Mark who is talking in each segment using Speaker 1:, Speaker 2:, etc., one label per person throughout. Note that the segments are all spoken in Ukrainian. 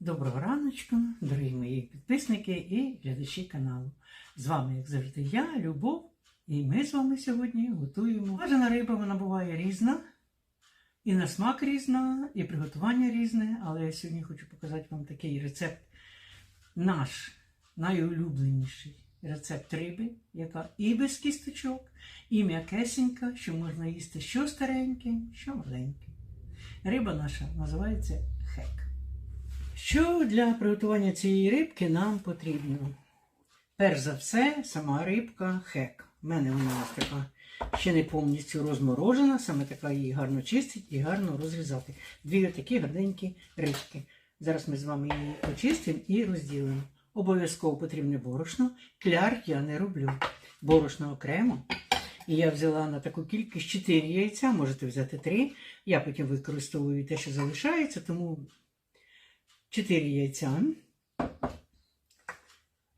Speaker 1: Доброго раночку, дорогі мої підписники і глядачі каналу. З вами, як завжди, я, Любов, і ми з вами сьогодні готуємо. Бажана риба вона буває різна, і на смак різна, і приготування різне, але я сьогодні хочу показати вам такий рецепт. Наш найулюбленіший рецепт риби, яка і без кісточок, і м'якесенька, що можна їсти що стареньке, що маленьке. Риба наша називається хек. Що для приготування цієї рибки нам потрібно? Перш за все, сама рибка хек. У мене вона така ще не повністю розморожена, саме така її гарно чистить і гарно розрізати. Дві такі гарненькі рибки. Зараз ми з вами її почистимо і розділимо. Обов'язково потрібне борошно. Кляр я не роблю. Борошно окремо. І я взяла на таку кількість 4 яйця, можете взяти 3. Я потім використовую те, що залишається, тому 4 яйця.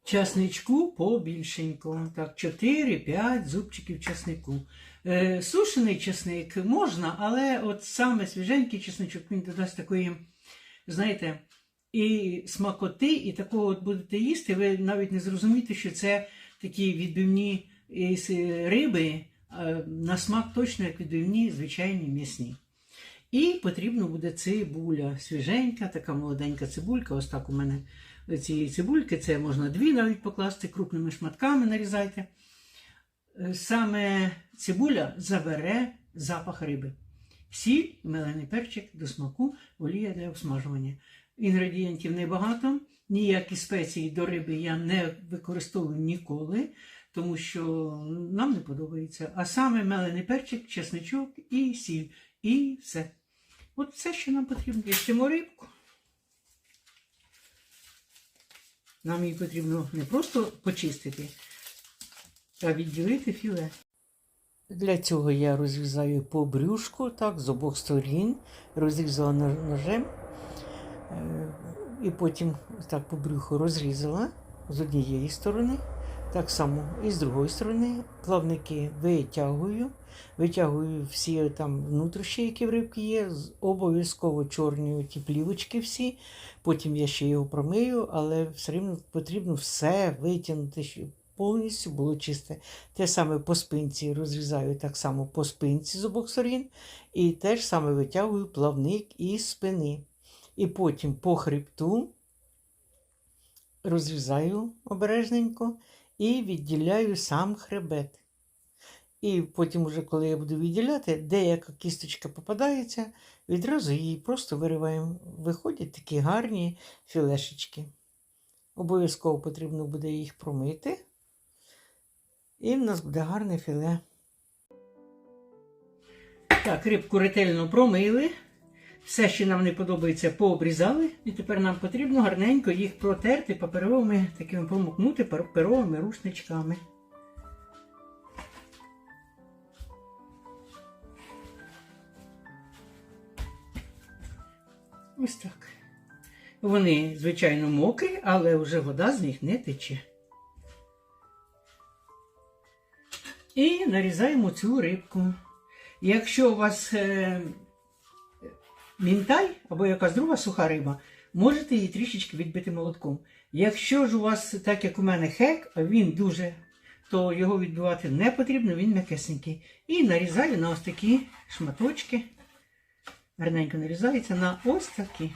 Speaker 1: Часничку побільшенько. Так, 4-5 зубчиків часнику. Е, сушений часник можна, але от саме свіженький часничок він додасть такої, знаєте, і смакоти, і такого от будете їсти, ви навіть не зрозумієте, що це такі відбивні риби, е, на смак точно як відбивні звичайні м'ясні. І потрібно буде цибуля. Свіженька, така молоденька цибулька. Ось так у мене цієї цибульки. Це можна дві навіть покласти, крупними шматками нарізайте. Е, Саме цибуля забере запах риби. Сіль, мелений перчик до смаку, олія для обсмажування. Інгредієнтів небагато, ніякі спеції до риби я не використовую ніколи, тому що нам не подобається. А саме мелений перчик, чесничок і сіль. І все. От все, що нам потрібно. Їстимо рибку. Нам її потрібно не просто почистити, а відділити філе. Для цього я розрізаю по брюшку, так, з обох сторін, розрізала ножем. Е, І потім так по брюху розрізала з однієї сторони, так само і з другої сторони. Плавники витягую, витягую всі там внутрішні, які в рибки є, обов'язково чорні ті плівочки всі. Потім я ще його промию, але все рівно потрібно все витягнути, щоб повністю було чисте. Те саме по спинці розрізаю так само по спинці з обох сторін, і теж саме витягую плавник із спини. І потім по хребту розрізаю обережненько і відділяю сам хребет. І потім, уже, коли я буду відділяти, деяка кісточка попадається, відразу її просто вириваємо. Виходять такі гарні філешечки. Обов'язково потрібно буде їх промити. І в нас буде гарне філе. Так, рибку ретельно промили. Все, що нам не подобається, пообрізали. І тепер нам потрібно гарненько їх протерти паперовими, такими промокнути паперовими рушничками. Ось так. Вони, звичайно, мокрі, але вже вода з них не тече. І нарізаємо цю рибку. Якщо у вас е, мінтай або якась друга суха риба, можете її трішечки відбити молотком. Якщо ж у вас, так як у мене хек, а він дуже, то його відбивати не потрібно, він м'якесенький. І нарізаю на ось такі шматочки. Гарненько нарізається на ось такі.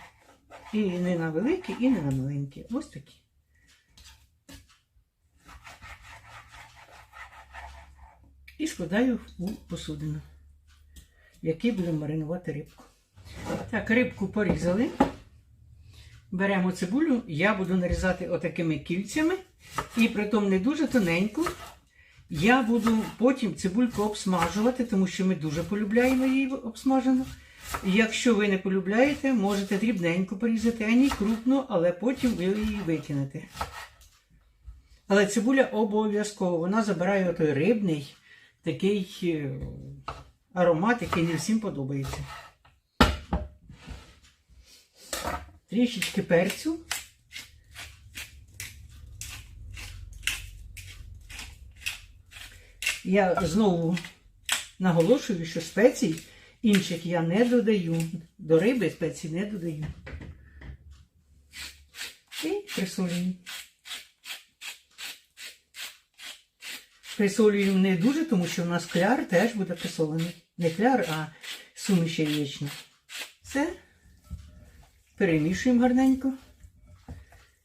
Speaker 1: І не на великі, і не на маленькі. Ось такі. І складаю у посудину, в якій будемо маринувати рибку. Так, рибку порізали. Беремо цибулю, я буду нарізати отакими кільцями. І притом не дуже тоненьку. Я буду потім цибульку обсмажувати, тому що ми дуже полюбляємо її обсмажену. Якщо ви не полюбляєте, можете дрібненько порізати, ані крупно, але потім ви її викинете. Але цибуля обов'язково, вона забирає той рибний такий е, аромат, який не всім подобається. Трішечки перцю. Я знову наголошую, що спецій інших я не додаю. До риби спецій не додаю. І присолюємо. Присолюємо не дуже, тому що у нас кляр теж буде присолений. Не кляр, а суміш яєчна. Все. Перемішуємо гарненько.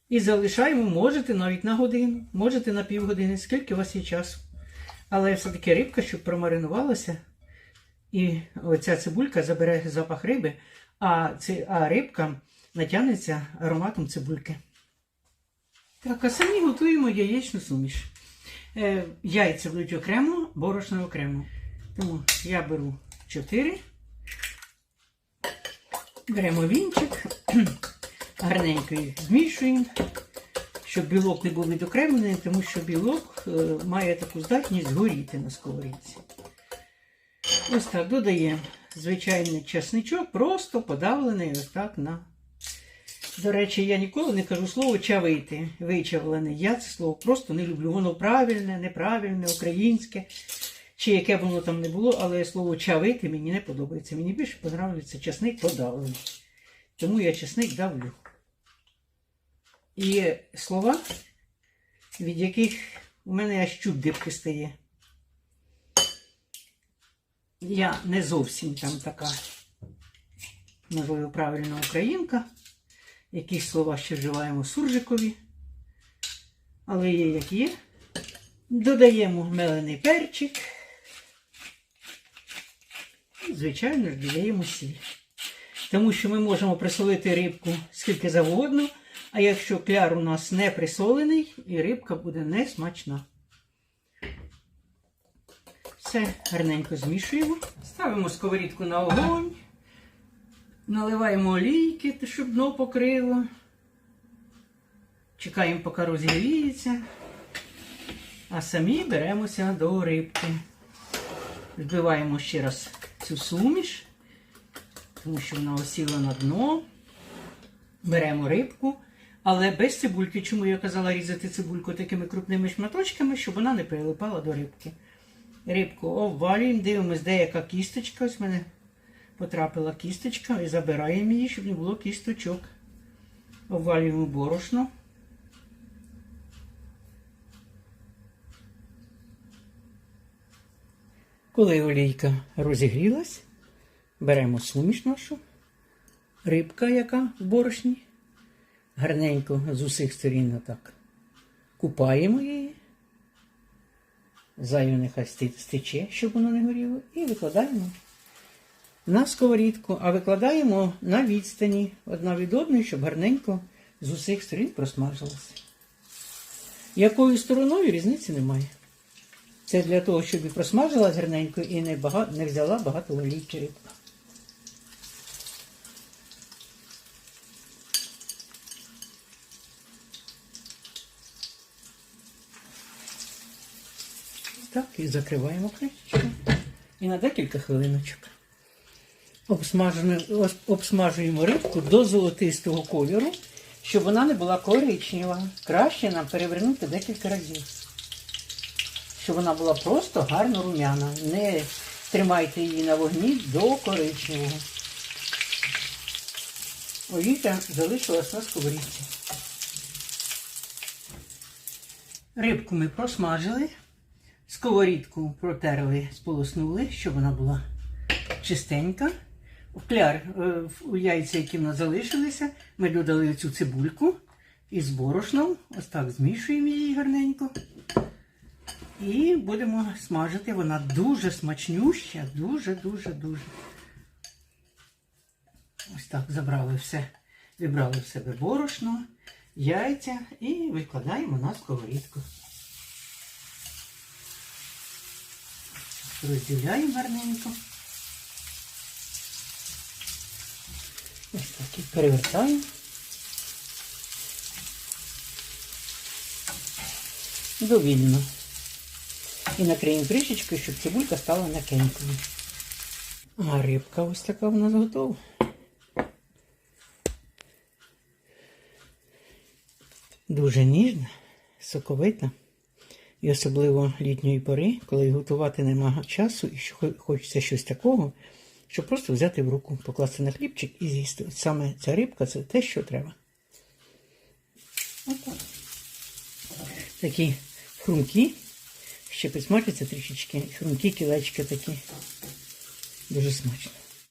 Speaker 1: І залишаємо, можете навіть на годину, можете на півгодини, скільки у вас є часу. Але все-таки рибка, щоб промаринувалася, і оця цибулька забере запах риби, а, ци, а рибка натягнеться ароматом цибульки. Так, а самі готуємо яєчну суміш. Е, яйця будуть окремо, борошно окремо. Тому я беру 4. Беремо вінчик, гарненько їх змішуємо, щоб білок не був відокремлений, тому що білок е, має таку здатність згоріти на сковорідці. Ось так додаємо звичайний часничок, просто подавлений ось так на. До речі, я ніколи не кажу слово чавити, вичавлений. Я це слово просто не люблю. Воно правильне, неправильне, українське, чи яке б воно там не було, але слово чавити мені не подобається. Мені більше подобається часник подавлений. Тому я часник давлю. І слова, від яких у мене аж чуб дибки стає. Я не зовсім там така, можливо, правильна українка. Якісь слова ще вживаємо суржикові. Але є як є. Додаємо мелений перчик. Звичайно ж, додаємо сіль. Тому що ми можемо присолити рибку скільки завгодно, а якщо кляр у нас не присолений, і рибка буде не смачна. Все гарненько змішуємо. Ставимо сковорідку на огонь. Наливаємо олійки, щоб дно покрило. Чекаємо, поки розігріється. А самі беремося до рибки. Збиваємо ще раз цю суміш, тому що вона осіла на дно. Беремо рибку, але без цибульки. Чому я казала різати цибульку такими крупними шматочками, щоб вона не прилипала до рибки. Рибку обвалюємо, дивимось, де яка кісточка. Ось в мене потрапила кісточка і забираємо її, щоб не було кісточок. Обвалюємо борошно. Коли олійка розігрілась, беремо суміш нашу, рибка, яка в борошні, гарненько з усіх сторін отак купаємо її. Зайве нехай стече, щоб воно не горіло, і викладаємо на сковорідку, а викладаємо на відстані одна від одної, щоб гарненько з усіх сторін просмажилося. Якою стороною різниці немає. Це для того, щоб і просмажилась гарненько і не, бага... не взяла багато олійки рибка. Так, і закриваємо кришечку. І на декілька хвилиночок. Обсмажуємо, рибку до золотистого кольору, щоб вона не була коричнева. Краще нам перевернути декілька разів. Щоб вона була просто гарно рум'яна. Не тримайте її на вогні до коричневого. Олійка залишилась на сковорідці. Рибку ми просмажили, сковорідку протерли, сполоснули, щоб вона була чистенька. В кляр, е, в- у яйця, які в нас залишилися, ми додали цю цибульку із борошном. Ось так змішуємо її гарненько. І будемо смажити. Вона дуже смачнюща, дуже-дуже дуже. Ось так забрали все, вибрали в себе борошно, яйця і викладаємо на сковорідку. Розділяємо гарненько. Ось так і перевертаємо. Довільно. І накриємо кришечкою, щоб цибулька стала м'якенькою. А рибка ось така в нас готова. Дуже ніжна, соковита. І особливо літньої пори, коли готувати немає часу і що хочеться щось такого, щоб просто взяти в руку, покласти на хлібчик і з'їсти. От саме ця рибка це те, що треба. Отак. Такі хрумкі. Ще підсмажаться трішечки. Хрумкі кілечки такі. Дуже смачно.